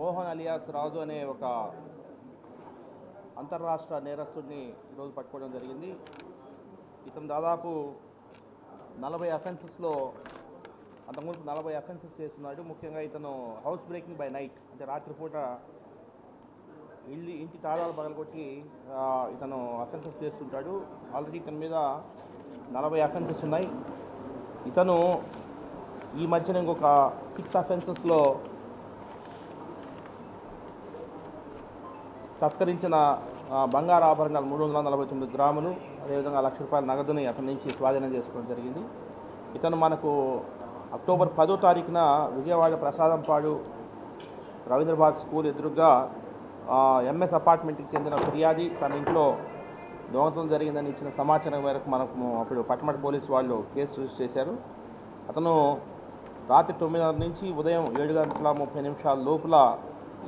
Mohan alias రాజు అనే ఒక అంతర్రాష్ట్ర నేరస్తుడిని ఈరోజు పట్టుకోవడం జరిగింది. ఇతను దాదాపు నలభై అఫెన్సెస్లో అంతకుముందు నలభై అఫెన్సెస్ చేస్తున్నాడు. ముఖ్యంగా ఇతను హౌస్ బ్రేకింగ్ బై నైట్ అంటే రాత్రిపూట ఇల్లు ఇంటి తాళాలు పగలగొట్టి ఇతను అఫెన్సెస్ చేస్తుంటాడు. ఆల్రెడీ ఇతని మీద నలభై అఫెన్సెస్ ఉన్నాయి. ఇతను ఈ మధ్యన ఇంకొక సిక్స్ అఫెన్సెస్లో తస్కరించిన బంగారు ఆభరణాలు మూడు వందల నలభై తొమ్మిది గ్రాములు అదేవిధంగా లక్ష రూపాయల నగదుని అతని నుంచి స్వాధీనం చేసుకోవడం జరిగింది. ఇతను మనకు అక్టోబర్ పదో తారీఖున విజయవాడ ప్రసాదంపాడు రవీంద్రబాద్ స్కూల్ ఎదురుగా ఎంఎస్ అపార్ట్మెంట్కి చెందిన ఫిర్యాది తన ఇంట్లో దొంగతనం జరిగిందని ఇచ్చిన సమాచారం మేరకు మనకు అప్పుడు పట్టమట పోలీసు వాళ్ళు కేసు రిజిస్టర్ చేశారు. అతను రాత్రి తొమ్మిదిన్నర నుంచి ఉదయం ఏడు గంటల ముప్పై నిమిషాల లోపల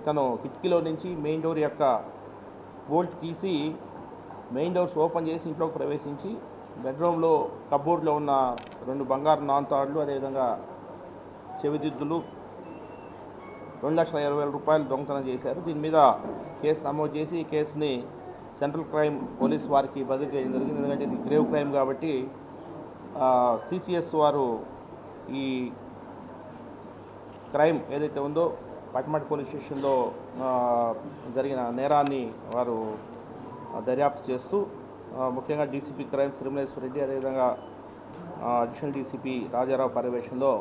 ఇతను కిటికీలో నుంచి మెయిన్ డోర్ యొక్క బోల్ట్ తీసి మెయిన్ డోర్స్ ఓపెన్ చేసి ఇంట్లోకి ప్రవేశించి బెడ్రూమ్లో కబోర్డ్లో ఉన్న రెండు బంగారు నాన్తాడులు అదేవిధంగా చెవిదిద్దులు రెండు లక్షల ఇరవై వేల రూపాయలు దొంగతనం చేశారు. దీని మీద కేసు నమోదు చేసి ఈ కేసుని సెంట్రల్ క్రైమ్ పోలీస్ వారికి బదిలీ చేయడం జరిగింది. ఎందుకంటే ఇది గ్రేవ్ క్రైమ్ కాబట్టి సిసిఎస్ వారు ఈ క్రైమ్ ఏదైతే ఉందో పటమటి పోలీస్ స్టేషన్లో జరిగిన నేరాన్ని వారు దర్యాప్తు చేస్తూ ముఖ్యంగా డీసీపీ క్రైమ్ శ్రీమలేశ్వర రెడ్డి అదేవిధంగా అడిషనల్ డీసీపీ రాజారావు పర్యవేక్షణలో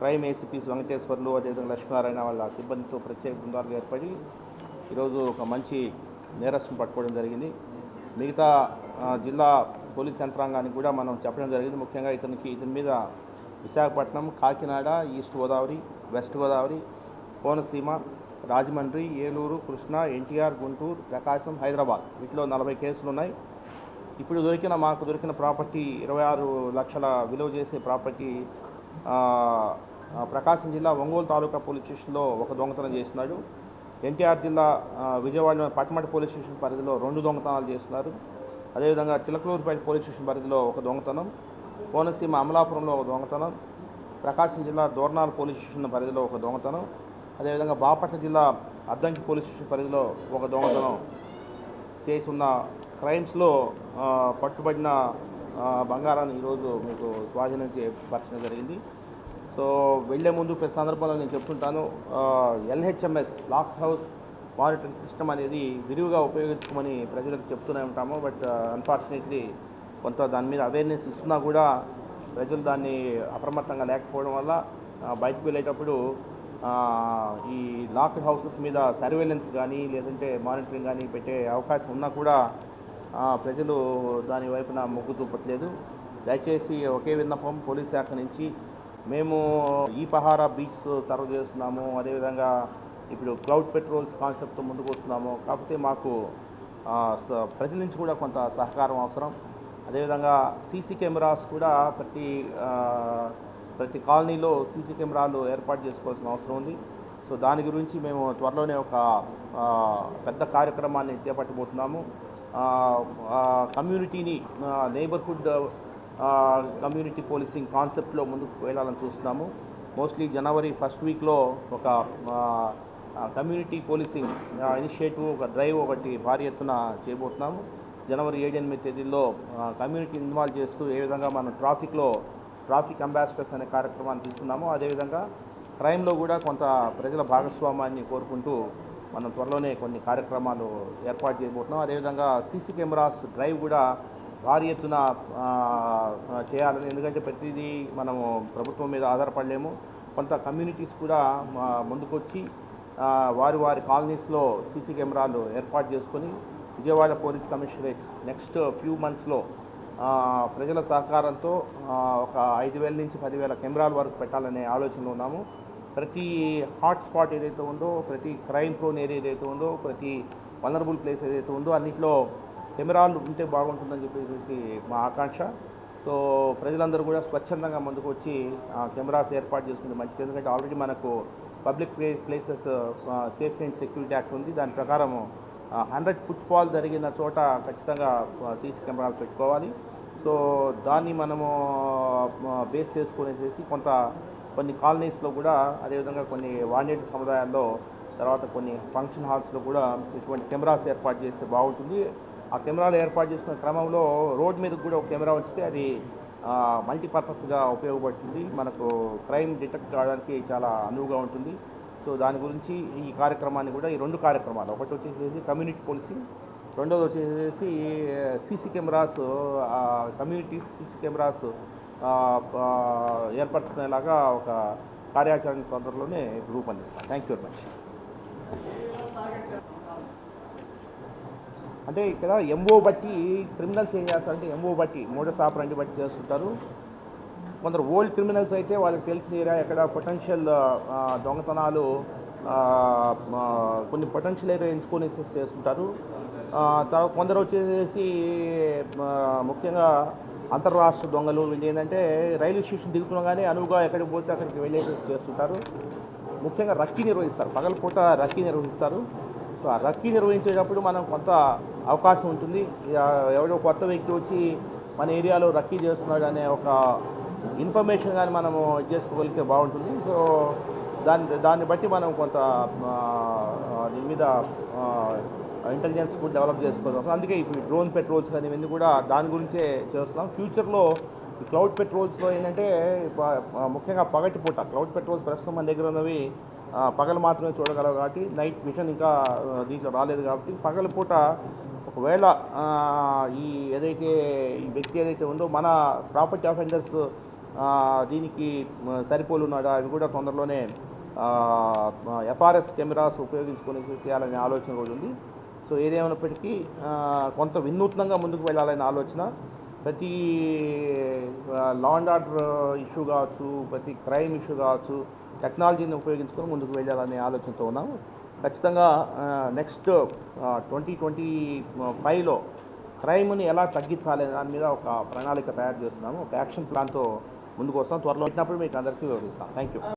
క్రైమ్ ఏసీపీస్ వెంకటేశ్వర్లు అదేవిధంగా లక్ష్మీనారాయణ వాళ్ళ సిబ్బందితో ప్రత్యేక బృందాలు ఏర్పడి ఈరోజు ఒక మంచి నేరస్తుని పట్టుకోవడం జరిగింది. మిగతా జిల్లా పోలీస్ యంత్రాంగానికి కూడా మనం చెప్పడం జరిగింది. ముఖ్యంగా ఇతనికి ఇతని మీద విశాఖపట్నం కాకినాడ ఈస్ట్ గోదావరి వెస్ట్ గోదావరి కోనసీమ రాజమండ్రి ఏలూరు కృష్ణా ఎన్టీఆర్ గుంటూరు ప్రకాశం హైదరాబాద్. వీటిలో నలభై కేసులు ఉన్నాయి ఇప్పుడు దొరికిన మాకు దొరికిన ప్రాపర్టీ ఇరవై ఆరు లక్షల విలువ చేసే ప్రాపర్టీ ప్రకాశం జిల్లా ఒంగోలు తాలూకా పోలీస్ స్టేషన్లో ఒక దొంగతనం చేస్తున్నాడు. ఎన్టీఆర్ జిల్లా విజయవాడలోని విజయవాడలో పట్టమటి పోలీస్ స్టేషన్ పరిధిలో రెండు దొంగతనాలు చేస్తున్నారు. అదేవిధంగా చిలకలూరుపేట పోలీస్ స్టేషన్ పరిధిలో ఒక దొంగతనం కోనసీమ అమలాపురంలో ఒక దొంగతనం ప్రకాశం జిల్లా దోర్నాల్ పోలీస్ స్టేషన్ పరిధిలో ఒక దొంగతనం అదేవిధంగా బాపట్ల జిల్లా అద్దంకి పోలీస్ స్టేషన్ పరిధిలో ఒక దొంగతనం చేసి ఉన్న క్రైమ్స్లో పట్టుబడిన బంగారాన్ని ఈరోజు మీకు స్వాధీనం చేపరచడం జరిగింది. సో వెళ్ళే ముందు ప్రతి సందర్భంలో నేను చెప్తుంటాను LHMS lock house monitoring system అనేది విరివిగా ఉపయోగించుకోమని ప్రజలకు చెప్తూనే ఉంటాము. బట్ అన్ఫార్చునేట్లీ కొంత దాని మీద అవేర్నెస్ ఇస్తున్నా కూడా ప్రజలు దాన్ని అప్రమత్తంగా లేకపోవడం వల్ల బయటకు వెళ్ళేటప్పుడు ఈ లాక్డ్ హౌసెస్ మీద సర్వేలెన్స్ కానీ లేదంటే మానిటరింగ్ కానీ పెట్టే అవకాశం ఉన్నా కూడా ప్రజలు దాని వైపున మొగ్గు చూపట్లేదు. దయచేసి ఒకే విన్నపం పోలీస్ శాఖ నుంచి మేము ఈ పహారా బీచ్ సర్వ్ చేస్తున్నాము. అదేవిధంగా ఇప్పుడు క్లౌడ్ పెట్రోల్స్ కాన్సెప్ట్ ముందుకు వస్తున్నాము. కాకపోతే మాకు స- ప్రజల నుంచి కూడా కొంత సహకారం అవసరం. అదేవిధంగా సీసీ కెమెరాస్ కూడా ప్రతి ప్రతి కాలనీలో సీసీ కెమెరాలు ఏర్పాటు చేసుకోవాల్సిన అవసరం ఉంది. సో దాని గురించి మేము త్వరలోనే ఒక పెద్ద కార్యక్రమాన్ని చేపట్టబోతున్నాము. కమ్యూనిటీని నేబర్హుడ్ కమ్యూనిటీ పోలీసింగ్ కాన్సెప్ట్లో ముందుకు వెళ్ళాలని చూస్తున్నాము. మోస్ట్లీ జనవరి ఫస్ట్ వీక్లో ఒక కమ్యూనిటీ పోలీసింగ్ ఇనిషియేటివ్ ఒక డ్రైవ్ ఒకటి భారీ ఎత్తున చేయబోతున్నాము. జనవరి ఏడు ఎనిమిది తేదీల్లో కమ్యూనిటీ ఇన్వాల్వ్ చేస్తూ ఏ విధంగా మనం ట్రాఫిక్లో ట్రాఫిక్ అంబాసిడర్స్ అనే కార్యక్రమాన్ని తీసుకున్నాము. అదేవిధంగా క్రైమ్లో కూడా కొంత ప్రజల భాగస్వామ్యాన్ని కోరుకుంటూ మనం త్వరలోనే కొన్ని కార్యక్రమాలు ఏర్పాటు చేయబోతున్నాం. అదేవిధంగా సీసీ కెమెరాస్ డ్రైవ్ కూడా భారీ ఎత్తున చేయాలని ఎందుకంటే ప్రతిదీ మనము ప్రభుత్వం మీద ఆధారపడలేము. కొంత కమ్యూనిటీస్ కూడా ముందుకొచ్చి వారి వారి కాలనీస్లో సీసీ కెమెరాలు ఏర్పాటు చేసుకొని Vijayawada police commissionerate next few మంత్స్లో ప్రజల సహకారంతో ఒక ఐదు వేల నుంచి పదివేల కెమెరాల వరకు పెట్టాలనే ఆలోచనలో ఉన్నాము. ప్రతి హాట్ స్పాట్ ఏదైతే ఉందో ప్రతి క్రైమ్ ప్రోన్ ఏరియా ఏదైతే ఉందో ప్రతి వనరబుల్ ప్లేస్ ఏదైతే ఉందో అన్నింటిలో కెమెరాలు ఉంటే బాగుంటుందని చెప్పేసి మా ఆకాంక్ష. సో ప్రజలందరూ కూడా స్వచ్ఛందంగా ముందుకు వచ్చి కెమెరాస్ ఏర్పాటు చేసుకుంటే మంచిది. ఎందుకంటే ఆల్రెడీ మనకు public place places safety and security act ఉంది. దాని ప్రకారము హండ్రెడ్ ఫుట్ ఫాల్ జరిగిన చోట ఖచ్చితంగా సీసీ కెమెరాలు పెట్టుకోవాలి. సో దాన్ని మనము బేస్ చేసుకునేసేసి కొంత కొన్ని కాలనీస్లో కూడా అదేవిధంగా కొన్ని వాణిజ్య సముదాయాల్లో తర్వాత కొన్ని ఫంక్షన్ హాల్స్లో కూడా ఇటువంటి కెమెరాస్ ఏర్పాటు చేస్తే బాగుంటుంది. ఆ కెమెరాలు ఏర్పాటు చేసుకునే క్రమంలో రోడ్ మీద కూడా ఒక కెమెరా ఉంచితే అది మల్టీపర్పస్గా ఉపయోగపడుతుంది. మనకు క్రైమ్ డిటెక్ట్ కావడానికి చాలా అనువుగా ఉంటుంది. సో దాని గురించి ఈ కార్యక్రమాన్ని కూడా ఈ రెండు కార్యక్రమాలు ఒకటి వచ్చేసి కమ్యూనిటీ పోలీసింగ్ రెండోది వచ్చేసి CC cameras communities CC cameras ఏర్పరచుకునేలాగా ఒక కార్యాచరణ తొందరలోనే రూపొందిస్తాం థ్యాంక్ యూ వెరీ మచ్ అంటే ఇక్కడ ఎంఓ బట్టి క్రిమినల్స్ ఏం చేస్తారంటే ఎంఓ బట్టి మోడస్ ఆపరండి బట్టి చేస్తుంటారు. కొందరు ఓల్డ్ క్రిమినల్స్ అయితే వాళ్ళకి తెలిసిన ఏరియా ఎక్కడ పొటెన్షియల్ దొంగతనాలు కొన్ని పొటెన్షియల్ ఏరియా ఎంచుకొని చేస్తుంటారు. తర్వాత కొందరు వచ్చేసి ముఖ్యంగా అంతర్రాష్ట్ర దొంగలు వీళ్ళు ఏంటంటే రైల్వే స్టేషన్ దిగుతుండగానే అనువుగా ఎక్కడికి పోతే అక్కడికి వెళ్ళేసి చేస్తుంటారు. ముఖ్యంగా రక్కీ నిర్వహిస్తారు. పగలపూట రక్కీ నిర్వహిస్తారు. సో ఆ రక్కీ నిర్వహించేటప్పుడు మనం కొంత అవకాశం ఉంటుంది. ఎవడో కొత్త వ్యక్తి వచ్చి మన ఏరియాలో రక్కీ చేస్తున్నాడు అనే ఒక ఇన్ఫర్మేషన్ కానీ మనము చేసుకోగలిగితే బాగుంటుంది. సో దాన్ని దాన్ని బట్టి మనం కొంత దీని మీద ఇంటెలిజెన్స్ కూడా డెవలప్ చేసుకోవచ్చు అందుకే ఇప్పుడు డ్రోన్ పెట్రోల్స్ కానీ ఇవన్నీ కూడా దాని గురించే చేస్తున్నాం. ఫ్యూచర్లో ఈ క్లౌడ్ పెట్రోల్స్లో ఏంటంటే ముఖ్యంగా పగటి పూట క్లౌడ్ పెట్రోల్స్ ప్రస్తుతం మన దగ్గర ఉన్నవి పగలు మాత్రమే చూడగలవు కాబట్టి నైట్ మిషన్ ఇంకా దీంట్లో రాలేదు కాబట్టి పగల పూట ఒకవేళ ఈ ఏదైతే ఈ వ్యక్తి ఏదైతే ఉందో మన ప్రాపర్టీ అఫెండర్స్ దీనికి సరిపోలున్నాడా అవి కూడా తొందరలోనే ఎఫ్ఆర్ఎస్ కెమెరాస్ ఉపయోగించుకొని చేయాలనే ఆలోచన కూడా ఉంది. సో ఏదేమైనప్పటికీ కొంత వినూత్నంగా ముందుకు వెళ్ళాలనే ఆలోచన. ప్రతి లా అండ్ ఆర్డర్ ఇష్యూ కావచ్చు ప్రతి క్రైమ్ ఇష్యూ కావచ్చు టెక్నాలజీని ఉపయోగించుకొని ముందుకు వెళ్ళాలనే ఆలోచనతో ఉన్నాము. ఖచ్చితంగా నెక్స్ట్ ట్వంటీ ట్వంటీ ఫైవ్లో క్రైమ్ని ఎలా తగ్గించాలి దాని మీద ఒక ప్రణాళిక తయారు చేస్తున్నాము. ఒక యాక్షన్ ప్లాన్తో ముందుకు వస్తాం. త్వరలో వచ్చినప్పుడు మీకు అందరికీ వివరిస్తాం. Thank you